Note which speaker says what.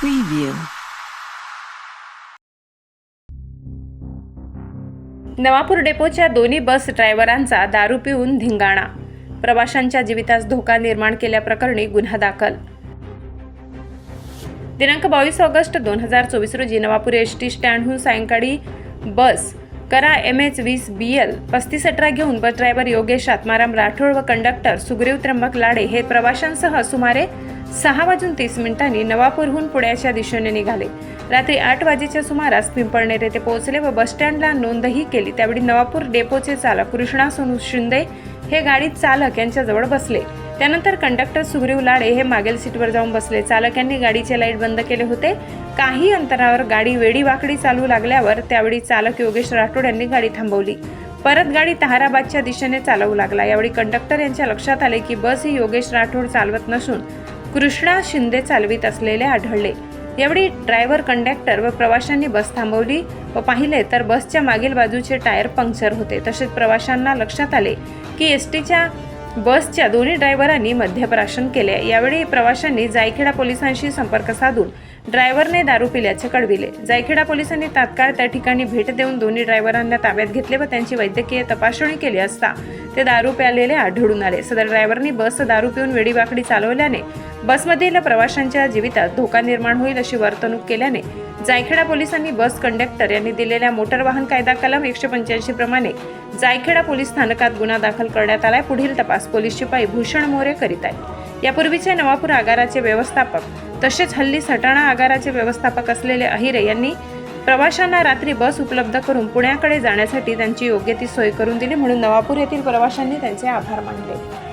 Speaker 1: Preview. Navapur डेपोच्या दोन्ही बस ड्रायव्हरांचा दारू पिऊन धिंगाणा प्रवाशांच्या जीवितास धोका निर्माण केल्याप्रकरणी गुन्हा दाखल दिनांक बावीस ऑगस्ट दोन हजार चोवीस रोजी नवापूर एस टी स्टँडहून सायंकाळी बस करा एम एच वीस बी एल पस्तीस अठरा घेऊन बस ड्रायव्हर योगेश आत्माराम राठोड व कंडक्टर सुग्रीव त्र्यंबक लाडे हे प्रवाशांसह सुमारे सहा वाजून तीस मिनिटांनी नवापूरहून पुण्याच्या दिशेने निघाले. रात्री आठ वाजेच्या सुमारास पिंपळनेर येथे पोहोचले व बसस्टँडला नोंदही केली. त्यावेळी नवापूर डेपोचे चालक कृष्णा सोनू शिंदे हे गाडीत चालक यांच्याजवळ बसले. त्यानंतर कंडक्टर सुग्रीव लाडे हे मागील सीटवर जाऊन बसले. चालक यांनी गाडीचे लाइट बंद केले होते. काही अंतरावर गाडी वेडी वाकडी चालू लागल्यावर त्यावेळी चालक योगेश राठोड यांनी गाडी थांबवली. परत गाडी ताहाराबादच्या दिशेने चालवू लागला. यावेळी कंडक्टर यांच्या लक्षात आले की बस ही योगेश राठोड चालवत नसून कृष्णा शिंदे चालवित असलेले आढळले. यावेळी ड्रायव्हर कंडक्टर व प्रवाशांनी बस थांबवली व पाहिले तर बसच्या मागील बाजूचे टायर पंक्चर होते. तसेच प्रवाशांना लक्षात आले की एस टीच्या बसच्या दोन्ही ड्रायव्हरांनी मध्यप्राशन केले. यावेळी प्रवाशांनी जायखेडा पोलिसांशी संपर्क साधून ड्रायव्हरने दारू पिल्याचे कळविले. जायखेडा पोलिसांनी तात्काळ त्या ठिकाणी भेट देऊन दोन्ही ड्रायव्हरांना ताब्यात घेतले व त्यांची वैद्यकीय तपासणी केली असता ते दारू प्यालेले आढळून आले. सदर ड्रायव्हरनी बस दारू पिऊन वेडीवाकडी चालवल्याने बसमधील प्रवाशांच्या जीवितात धोका निर्माण होईल अशी वर्तणूक केल्याने जायखेडा पोलिसांनी बस कंडक्टर यांनी दिलेल्या मोटर वाहन कायदा कलम एकशे पंच्याऐंशी प्रमाणे जायखेडा पोलीस स्थानकात गुन्हा दाखल करण्यात आलाय. पुढील तपास पोलीस शिपाई भूषण मोरे करीत आहेत. यापूर्वीचे नवापूर आगाराचे व्यवस्थापक तसेच हल्ली सटाणा आगाराचे व्यवस्थापक असलेले अहिरे यांनी प्रवाशांना रात्री बस उपलब्ध करून पुण्याकडे जाण्यासाठी त्यांची योग्य ती सोय करून दिली म्हणून नवापूर येथील प्रवाशांनी त्यांचे आभार मानले.